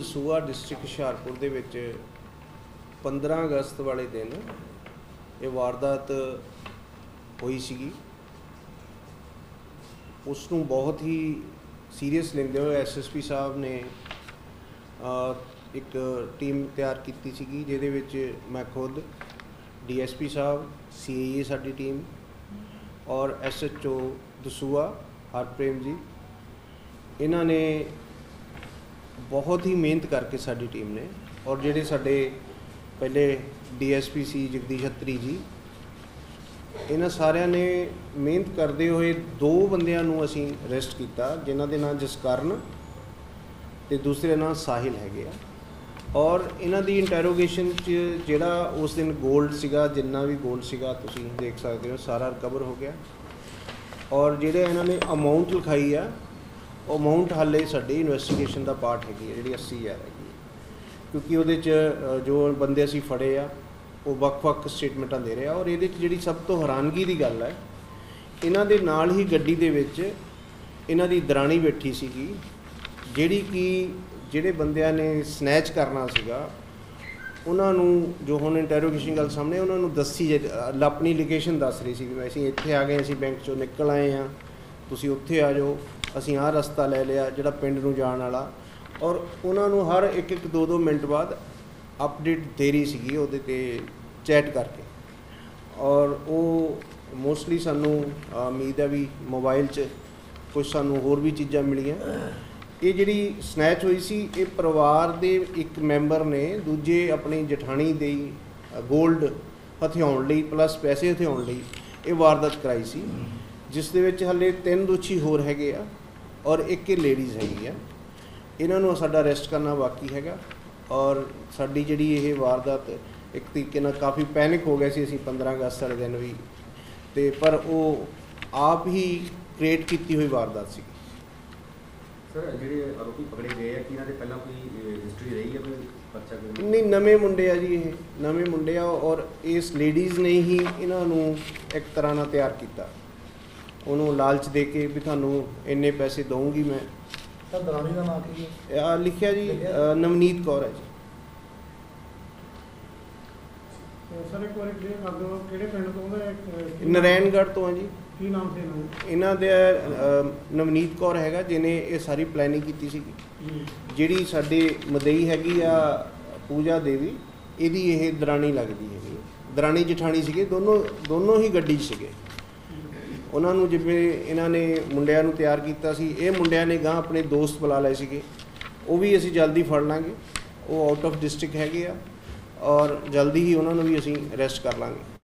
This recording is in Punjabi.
ਦਸੂਆ ਡਿਸਟ੍ਰਿਕਟ ਹੁਸ਼ਿਆਰਪੁਰ ਦੇ ਵਿੱਚ 15 ਅਗਸਤ ਵਾਲੇ ਦਿਨ ਇਹ ਵਾਰਦਾਤ ਹੋਈ ਸੀਗੀ। ਉਸ ਨੂੰ ਬਹੁਤ ਹੀ ਸੀਰੀਅਸ ਲੈਂਦੇ ਹੋਏ ਐਸਐਸਪੀ ਸਾਹਿਬ ਨੇ ਇੱਕ ਟੀਮ ਤਿਆਰ ਕੀਤੀ ਸੀਗੀ, ਜਿਹਦੇ ਵਿੱਚ ਮੈਂ ਖੁਦ ਡੀਐਸਪੀ ਸਾਹਿਬ ਸੀਏਏ ਸਾਡੀ ਟੀਮ ਔਰ ਐਸਐਚਓ ਦਸੂਆ ਹਰਪ੍ਰੇਮ ਜੀ। ਇਹਨਾਂ ਨੇ ਬਹੁਤ ਹੀ ਮਿਹਨਤ ਕਰਕੇ ਸਾਡੀ ਟੀਮ ਨੇ ਔਰ ਜਿਹੜੇ ਸਾਡੇ ਪਹਿਲੇ ਡੀਐਸਪੀ ਸੀ ਜਗਦੀਸ਼ ਹੱਤਰੀ ਜੀ, ਇਹਨਾਂ ਸਾਰਿਆਂ ਨੇ ਮਿਹਨਤ ਕਰਦੇ ਹੋਏ ਦੋ ਬੰਦਿਆਂ ਨੂੰ ਅਸੀਂ ਅਰੈਸਟ ਕੀਤਾ, ਜਿਨ੍ਹਾਂ ਦੇ ਨਾਂ ਜਸਕਰਨ ਤੇ ਦੂਸਰੇ ਨਾਂ ਸਾਹਿਲ ਹੈਗੇ ਆ। ਔਰ ਇਹਨਾਂ ਦੀ ਇੰਟਰੋਗੇਸ਼ਨ ਚ ਜਿਹੜਾ ਉਸ ਦਿਨ 골ਡ ਸੀਗਾ, ਜਿੰਨਾ ਵੀ 골ਡ ਸੀਗਾ, ਤੁਸੀਂ ਦੇਖ ਸਕਦੇ ਹੋ, ਸਾਰਾ ਰਿਕਵਰ ਹੋ ਗਿਆ। ਔਰ ਜਿਹੜੇ ਇਹਨਾਂ ਨੇ ਅਮਾਉਂਟ ਲਿਖਾਈ ਆ ਉਹ ਅਮਾਉਂਟ ਹਾਲੇ ਸਾਡੀ ਇਨਵੈਸਟੀਗੇਸ਼ਨ ਦਾ ਪਾਰਟ ਹੈਗੀ ਹੈ, ਜਿਹੜੀ 80000 ਹੈਗੀ ਹੈ। ਕਿਉਂਕਿ ਉਹਦੇ ਚ ਜੋ ਬੰਦੇ ਅਸੀਂ ਫੜੇ ਆ, ਉਹ ਵੱਖ-ਵੱਖ ਸਟੇਟਮੈਂਟਾਂ ਦੇ ਰਹੇ ਆ, ਔਰ ਇਹਦੇ ਚ ਜਿਹੜੀ ਸਭ ਤੋਂ ਹੈਰਾਨਗੀ ਦੀ ਗੱਲ ਹੈ, ਇਹਨਾਂ ਦੇ ਨਾਲ ਹੀ ਗੱਡੀ ਦੇ ਵਿੱਚ ਇਹਨਾਂ ਦੀ ਦਰਾਣੀ ਬੈਠੀ ਸੀਗੀ, ਜਿਹੜੀ ਕਿ ਜਿਹੜੇ ਬੰਦਿਆਂ ਨੇ ਸਨੈਚ ਕਰਨਾ ਸੀਗਾ, ਉਹਨਾਂ ਨੂੰ ਜੋ ਹੁਣ ਇੰਟਰੋਗੇਸ਼ਨ ਗੱਲ ਸਾਹਮਣੇ ਉਹਨਾਂ ਨੂੰ ਦੱਸੀ ਜੇ- ਆਪਣੀ ਲੋਕੇਸ਼ਨ ਦੱਸ ਰਹੀ ਸੀ ਵੀ ਅਸੀਂ ਇੱਥੇ ਆ ਗਏ, ਅਸੀਂ ਬੈਂਕ ਚੋਂ ਨਿਕਲ ਆਏ ਆ ਤੁਸੀਂ ਉੱਥੇ ਆ ਜਾਓ। ਅਸੀਂ ਆਹ ਰਸਤਾ ਲੈ ਲਿਆ ਜਿਹੜਾ ਪਿੰਡ ਨੂੰ ਜਾਣ ਵਾਲਾ। ਔਰ ਉਹਨਾਂ ਨੂੰ ਹਰ ਇੱਕ ਇੱਕ ਦੋ ਦੋ ਮਿੰਟ ਬਾਅਦ ਅਪਡੇਟ ਦੇ ਰਹੀ ਸੀਗੀ ਉਹਦੇ ਤੇ ਚੈਟ ਕਰਕੇ। ਔਰ ਉਹ ਮੋਸਟਲੀ ਸਾਨੂੰ ਉਮੀਦ ਹੈ ਵੀ ਮੋਬਾਈਲ 'ਚ ਕੁਝ ਸਾਨੂੰ ਹੋਰ ਵੀ ਚੀਜ਼ਾਂ ਮਿਲੀਆਂ। ਇਹ ਜਿਹੜੀ ਸਨੈਚ ਹੋਈ ਸੀ, ਇਹ ਪਰਿਵਾਰ ਦੇ ਇੱਕ ਮੈਂਬਰ ਨੇ ਦੂਜੇ ਆਪਣੀ ਜਠਾਣੀ ਦੇ 골ਡ ਹਥਿਆਉਣ ਲਈ ਪਲੱਸ ਪੈਸੇ ਹਥਿਆਉਣ ਲਈ ਇਹ ਵਾਰਦਾਤ ਕਰਾਈ ਸੀ। ਜਿਸ ਦੇ ਵਿੱਚ ਹਲੇ ਤਿੰਨ ਦੋਸ਼ੀ ਹੋਰ ਹੈਗੇ ਆ ਔਰ ਇੱਕ ਇਹ ਲੇਡੀਜ਼ ਹੈਗੀ ਆ। ਇਹਨਾਂ ਨੂੰ ਸਾਡਾ ਅਰੈਸਟ ਕਰਨਾ ਬਾਕੀ ਹੈਗਾ ਔਰ ਸਾਡੀ ਜਿਹੜੀ ਇਹ ਵਾਰਦਾਤ ਇੱਕ ਤਰੀਕੇ ਨਾਲ ਕਾਫੀ ਪੈਨਿਕ ਹੋ ਗਏ ਸੀ ਅਸੀਂ 15 ਅਗਸਤ ਵਾਲੇ ਦਿਨ ਵੀ। ਤੇ ਪਰ ਉਹ ਆਪ ਹੀ ਕ੍ਰੀਏਟ ਕੀਤੀ ਹੋਈ ਵਾਰਦਾਤ ਸੀ। ਸਰ ਜਿਹੜੇ ਆਰੋਪੀ ਪਕੜੇ ਗਏ ਆ ਕਿ ਇਹਨਾਂ ਦੇ ਪਹਿਲਾਂ ਕੋਈ ਹਿਸਟਰੀ ਰਹੀ ਹੈ ਕੋਈ ਪਰਚਾ ਕੋਈ? ਨਹੀਂ ਨਵੇਂ ਮੁੰਡੇ ਆ ਜੀ ਇਹ ਨਵੇਂ ਮੁੰਡੇ ਆ ਔਰ ਇਸ ਲੇਡੀਜ਼ ਨੇ ਹੀ ਇਹਨਾਂ ਨੂੰ ਇੱਕ ਤਰ੍ਹਾਂ ਨਾਲ ਤਿਆਰ ਕੀਤਾ। ਉਹਨੂੰ ਲਾਲਚ ਦੇ ਕੇ ਵੀ ਤੁਹਾਨੂੰ ਇੰਨੇ ਪੈਸੇ ਦਊਂਗੀ ਮੈਂ। ਤਾਂ ਦਰਾਣੀ ਦਾ ਨਾਂ ਕੀ ਹੈ? ਆ ਲਿਖਿਆ ਜੀ ਨਵਨੀਤ ਕੌਰ ਹੈ ਜੀ। ਸਰ ਇੱਕ ਵਾਰੀ ਕਲੀਅਰ ਕਰ ਦਿਓ ਕਿਹੜੇ ਪਿੰਡ ਤੋਂ ਉਹਦਾ ਨਰੈਣਗੜ੍ਹ ਤੋਂ ਆ ਜੀ। ਕੀ ਨਾਮ ਸੀ ਇਹਨਾਂ ਦਾ? ਇਹਨਾਂ ਦੇ ਨਵਨੀਤ ਕੌਰ ਹੈਗਾ ਜਿਹਨੇ ਇਹ ਸਾਰੀ ਪਲੈਨਿੰਗ ਕੀਤੀ ਸੀਗੀ। ਜੀ ਜਿਹੜੀ ਸਾਡੇ ਮਦਈ ਹੈਗੀ ਆ ਪੂਜਾ ਦੇਵੀ ਇਹਦੀ ਇਹ ਦਰਾਣੀ ਲੱਗਦੀ ਹੈਗੀ। ਦਰਾਣੀ ਜਠਾਣੀ ਸੀਗੇ ਦੋਨੋਂ ਦੋਨੋਂ ਹੀ ਗੱਡੀ 'ਚ ਸੀਗੇ। ਉਹਨਾਂ ਨੂੰ ਜਿਵੇਂ ਇਹਨਾਂ ਨੇ ਮੁੰਡਿਆਂ ਨੂੰ ਤਿਆਰ ਕੀਤਾ ਸੀ, ਇਹ ਮੁੰਡਿਆਂ ਨੇ ਗਾਂ ਆਪਣੇ ਦੋਸਤ ਬੁਲਾ ਲਏ ਸੀਗੇ। ਉਹ ਵੀ ਅਸੀਂ ਜਲਦੀ ਫੜ ਲਾਂਗੇ। ਉਹ ਆਊਟ ਆਫ ਡਿਸਟ੍ਰਿਕਟ ਹੈਗੇ ਆ ਔਰ ਜਲਦੀ ਹੀ ਉਹਨਾਂ ਨੂੰ ਵੀ ਅਸੀਂ ਅਰੈਸਟ ਕਰ ਲਾਂਗੇ।